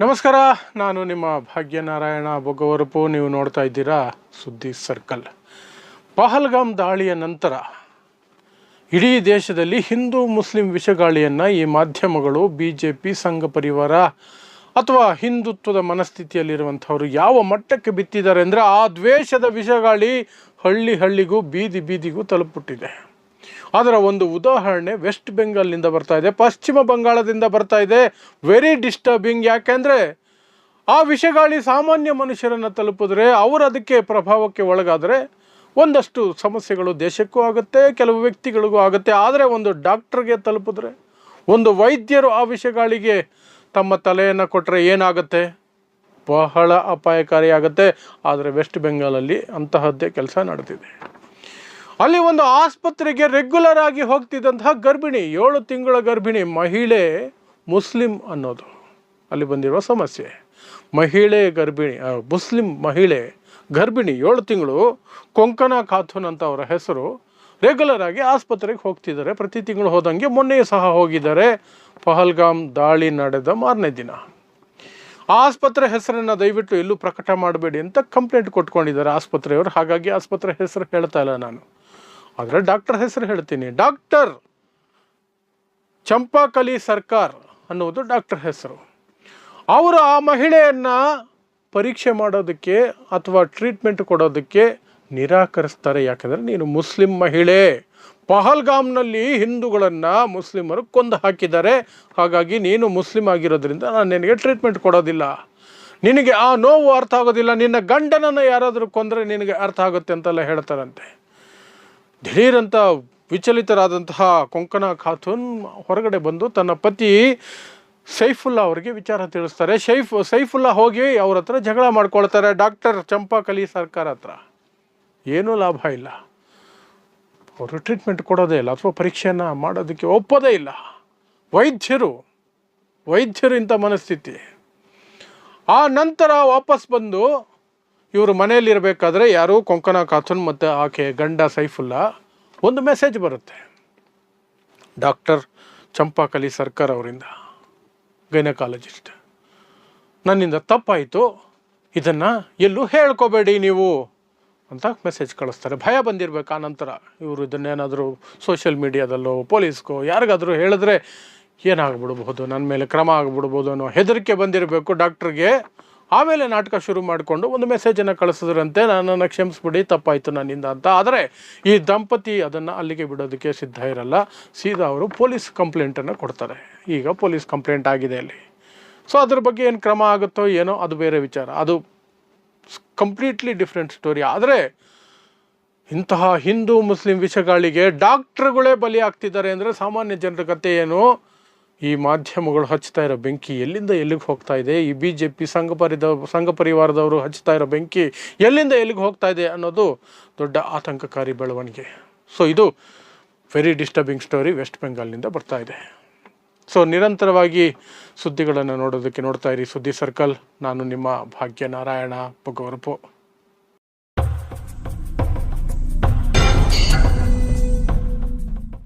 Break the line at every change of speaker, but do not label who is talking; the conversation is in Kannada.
ನಮಸ್ಕಾರ, ನಾನು ನಿಮ್ಮ ಭಾಗ್ಯನಾರಾಯಣ ಬೊಗವರಪು ನೀವು ನೋಡ್ತಾ ಇದ್ದೀರಾ ಸುದ್ದಿ ಸರ್ಕಲ್. ಪಹಲ್ಗಾಮ್ ದಾಳಿಯ ನಂತರ ಇಡೀ ದೇಶದಲ್ಲಿ ಹಿಂದೂ ಮುಸ್ಲಿಂ ವಿಷಗಾಳಿಯನ್ನು ಈ ಮಾಧ್ಯಮಗಳು ಬಿ ಜೆ ಪಿ ಸಂಘ ಪರಿವಾರ ಅಥವಾ ಹಿಂದುತ್ವದ ಮನಸ್ಥಿತಿಯಲ್ಲಿರುವಂಥವ್ರು ಯಾವ ಮಟ್ಟಕ್ಕೆ ಬಿತ್ತಿದ್ದಾರೆ ಅಂದರೆ ಆ ದ್ವೇಷದ ವಿಷಗಾಳಿ ಹಳ್ಳಿ ಹಳ್ಳಿಗೂ ಬೀದಿ ಬೀದಿಗೂ ತಲುಪಿಬಿಟ್ಟಿದೆ ಅದರ ಒಂದು ಉದಾಹರಣೆ ವೆಸ್ಟ್ ಬೆಂಗಾಲ್ನಿಂದ ಬರ್ತಾ ಇದೆ. ಪಶ್ಚಿಮ ಬಂಗಾಳದಿಂದ ಬರ್ತಾ ಇದೆ. ವೆರಿ ಡಿಸ್ಟರ್ಬಿಂಗ್ ಯಾಕೆಂದರೆ ಆ ವಿಷಗಾಳಿ ಸಾಮಾನ್ಯ ಮನುಷ್ಯರನ್ನು ತಲುಪಿದ್ರೆ ಅವರು ಅದಕ್ಕೆ ಪ್ರಭಾವಕ್ಕೆ ಒಳಗಾದರೆ ಒಂದಷ್ಟು ಸಮಸ್ಯೆಗಳು ದೇಶಕ್ಕೂ ಆಗುತ್ತೆ, ಕೆಲವು ವ್ಯಕ್ತಿಗಳಿಗೂ ಆಗುತ್ತೆ. ಆದರೆ ಒಂದು ಡಾಕ್ಟ್ರಿಗೆ ತಲುಪಿದ್ರೆ, ಒಂದು ವೈದ್ಯರು ಆ ವಿಷಗಾಳಿಗೆ ತಮ್ಮ ತಲೆಯನ್ನು ಕೊಟ್ಟರೆ ಏನಾಗುತ್ತೆ? ಬಹಳ ಅಪಾಯಕಾರಿಯಾಗುತ್ತೆ. ಆದರೆ ವೆಸ್ಟ್ ಬೆಂಗಾಲಲ್ಲಿ ಅಂತಹದ್ದೇ ಕೆಲಸ ನಡೆದಿದೆ. ಅಲ್ಲಿ ಒಂದು ಆಸ್ಪತ್ರೆಗೆ ರೆಗ್ಯುಲರ್ ಆಗಿ ಹೋಗ್ತಿದ್ದಂತಹ ಗರ್ಭಿಣಿ, ಏಳು ತಿಂಗಳ ಗರ್ಭಿಣಿ ಮಹಿಳೆ ಮುಸ್ಲಿಂ ಅನ್ನೋದು. ಅಲ್ಲಿ ಬಂದಿರುವ ಸಮಸ್ಯೆ. ಮಹಿಳೆ ಗರ್ಭಿಣಿ ಮುಸ್ಲಿಂ ಮಹಿಳೆ ಗರ್ಭಿಣಿ ಏಳು ತಿಂಗಳು ಕೊಂಕಣ ಖಾತೂನ್ ಅಂತ ಅವರ ಹೆಸರು. ರೆಗ್ಯುಲರ್ ಆಗಿ ಆಸ್ಪತ್ರೆಗೆ ಹೋಗ್ತಿದ್ದಾರೆ. ಪ್ರತಿ ತಿಂಗಳು ಹೋದಂಗೆ ಮೊನ್ನೆ ಸಹ ಹೋಗಿದ್ದಾರೆ. ಪಹಲ್ಗಾಮ್ ದಾಳಿ ನಡೆದ ಮಾರನೇ ದಿನ. ಆಸ್ಪತ್ರೆ ಹೆಸರನ್ನು ದಯವಿಟ್ಟು ಎಲ್ಲೂ ಪ್ರಕಟ ಮಾಡಬೇಡಿ ಅಂತ ಕಂಪ್ಲೇಂಟ್ ಕೊಟ್ಕೊಂಡಿದ್ದಾರೆ ಆಸ್ಪತ್ರೆಯವರು. ಹಾಗಾಗಿ ಆಸ್ಪತ್ರೆ ಹೆಸರು ಹೇಳ್ತಾ ಇಲ್ಲ ನಾನು. ಆದರೆ ಡಾಕ್ಟರ್ ಹೆಸರು ಹೇಳ್ತೀನಿ. ಡಾಕ್ಟರ್ ಚಂಪಾಕಲಿ ಸರ್ಕಾರ್ ಅನ್ನುವುದು ಡಾಕ್ಟರ್ ಹೆಸರು. ಅವರು ಆ ಮಹಿಳೆಯನ್ನು ಪರೀಕ್ಷೆ ಮಾಡೋದಕ್ಕೆ ಅಥವಾ ಟ್ರೀಟ್ಮೆಂಟ್ ಕೊಡೋದಕ್ಕೆ ನಿರಾಕರಿಸ್ತಾರೆ. ಯಾಕಂದರೆ ನೀನು ಮುಸ್ಲಿಂ ಮಹಿಳೆ. ಪಹಲ್ಗಾಮ್ನಲ್ಲಿ ಹಿಂದೂಗಳನ್ನು ಮುಸ್ಲಿಮರು ಕೊಂದು ಹಾಕಿದ್ದಾರೆ. ಹಾಗಾಗಿ ನೀನು ಮುಸ್ಲಿಂ ಆಗಿರೋದ್ರಿಂದ ನಾನು ನಿನಗೆ ಟ್ರೀಟ್ಮೆಂಟ್ ಕೊಡೋದಿಲ್ಲ. ನಿನಗೆ ಆ ನೋವು ಅರ್ಥ ಆಗೋದಿಲ್ಲ. ನಿನ್ನ ಗಂಡನನ್ನು ಯಾರಾದರೂ ಕೊಂದರೆ ನಿನಗೆ ಅರ್ಥ ಆಗುತ್ತೆ ಅಂತೆಲ್ಲ ಹೇಳ್ತಾರಂತೆ. ದಿಢೀರಂತ ವಿಚಲಿತರಾದಂತಹ ಕೊಂಕಣ ಖಾತೂನ್ ಹೊರಗಡೆ ಬಂದು ತನ್ನ ಪತಿ ಸೈಫುಲ್ಲಾ ಅವರಿಗೆ ವಿಚಾರ ತಿಳಿಸ್ತಾರೆ. ಶೈಫ್ ಸೈಫುಲ್ಲಾ ಹೋಗಿ ಅವ್ರ ಹತ್ರ ಜಗಳ ಮಾಡ್ಕೊಳ್ತಾರೆ. ಡಾಕ್ಟರ್ ಚಂಪಾಕಲಿ ಸರ್ಕಾರ ಹತ್ರ. ಏನೂ ಲಾಭ ಇಲ್ಲ. ಅವರು ಟ್ರೀಟ್ಮೆಂಟ್ ಕೊಡೋದೇ ಇಲ್ಲ. ಅಥವಾ ಪರೀಕ್ಷೆಯನ್ನು ಮಾಡೋದಕ್ಕೆ ಒಪ್ಪೋದೇ ಇಲ್ಲ. ವೈದ್ಯರು ವೈದ್ಯರು ಇಂಥ ಮನಸ್ಥಿತಿ. ಆ ನಂತರ ವಾಪಸ್ ಬಂದು ಇವರು ಮನೆಯಲ್ಲಿರಬೇಕಾದ್ರೆ ಯಾರು ಕೊಂಕಣ ಖಾತೂನ್ ಮತ್ತು ಆಕೆ ಗಂಡ ಸೈಫುಲ್ಲಾ ಒಂದು ಮೆಸೇಜ್ ಬರುತ್ತೆ. ಡಾಕ್ಟರ್ ಚಂಪಾಕಲಿ ಸರ್ಕಾರ್ ಅವರಿಂದ. ಗೈನಕಾಲಜಿಸ್ಟ್. ನನ್ನಿಂದ ತಪ್ಪಾಯಿತು. ಇದನ್ನು ಎಲ್ಲೂ ಹೇಳ್ಕೋಬೇಡಿ ನೀವು ಅಂತ ಮೆಸೇಜ್ ಕಳಿಸ್ತಾರೆ. ಭಯ ಬಂದಿರಬೇಕು ಆ ನಂತರ? ಇವರು ಇದನ್ನೇನಾದರೂ ಸೋಷಿಯಲ್ ಮೀಡಿಯಾದಲ್ಲೋ ಪೊಲೀಸ್ಗೋ ಯಾರಿಗಾದರೂ ಹೇಳಿದ್ರೆ ಏನಾಗ್ಬಿಡ್ಬಹುದು? ನನ್ನ ಮೇಲೆ ಕ್ರಮ ಆಗ್ಬಿಡ್ಬೋದು ಅನ್ನೋ ಹೆದರಿಕೆ ಬಂದಿರಬೇಕು ಡಾಕ್ಟ್ರಿಗೆ. ಆಮೇಲೆ ನಾಟಕ ಶುರು ಮಾಡಿಕೊಂಡು ಒಂದು ಮೆಸೇಜನ್ನು ಕಳಿಸಿದ್ರಂತೆ. ನನ್ನನ್ನು ಕ್ಷಮಿಸ್ಬಿಡಿ, ತಪ್ಪಾಯಿತು ನನ್ನಿಂದ ಅಂತ. ಆದರೆ ಈ ದಂಪತಿ ಅದನ್ನು ಅಲ್ಲಿಗೆ ಬಿಡೋದಕ್ಕೆ ಸಿದ್ಧ ಇರಲ್ಲ. ಸೀದಾ ಅವರು ಪೊಲೀಸ್ ಕಂಪ್ಲೇಂಟನ್ನು ಕೊಡ್ತಾರೆ. ಈಗ ಪೊಲೀಸ್ ಕಂಪ್ಲೇಂಟ್ ಆಗಿದೆ ಅಲ್ಲಿ. ಸೊ ಅದ್ರ ಬಗ್ಗೆ ಏನು ಕ್ರಮ ಆಗುತ್ತೋ ಏನೋ ಅದು ಬೇರೆ ವಿಚಾರ. ಅದು ಕಂಪ್ಲೀಟ್ಲಿ ಡಿಫ್ರೆಂಟ್ ಸ್ಟೋರಿ ಆದರೆ ಇಂತಹ ಹಿಂದೂ, ಮುಸ್ಲಿಂ ವಿಷಗಾಳಿಗೆ ಡಾಕ್ಟ್ರುಗಳೇ ಬಲಿ ಆಗ್ತಿದ್ದಾರೆ ಅಂದರೆ ಸಾಮಾನ್ಯ ಜನರ ಕಥೆ ಏನು? ಈ ಮಾಧ್ಯಮಗಳು ಹಚ್ತಾ ಇರೋ ಬೆಂಕಿ ಎಲ್ಲಿಂದ ಎಲ್ಲಿಗೆ ಹೋಗ್ತಾ ಇದೆ? ಈ ಬಿ ಜೆ ಪಿ ಸಂಘ ಪರಿದ, ಸಂಘ ಪರಿವಾರದವರು ಹಚ್ತಾ ಇರೋ ಬೆಂಕಿ ಎಲ್ಲಿಂದ ಎಲ್ಲಿಗೆ ಹೋಗ್ತಾ ಇದೆ ಅನ್ನೋದು ದೊಡ್ಡ ಆತಂಕಕಾರಿ ಬೆಳವಣಿಗೆ. ಸೊ ಇದು ವೆರಿ ಡಿಸ್ಟರ್ಬಿಂಗ್ ಸ್ಟೋರಿ ವೆಸ್ಟ್ ಬೆಂಗಾಲ್ನಿಂದ ಬರ್ತಾ ಇದೆ. ಸೊ ನಿರಂತರವಾಗಿ ಸುದ್ದಿಗಳನ್ನು ನೋಡೋದಕ್ಕೆ ನೋಡ್ತಾ ಇರಿ. ಸುದ್ದಿ ಸರ್ಕಲ್ ನಾನು ನಿಮ್ಮ ಭಾಗ್ಯ ನಾರಾಯಣ ಬೊಗವರಪು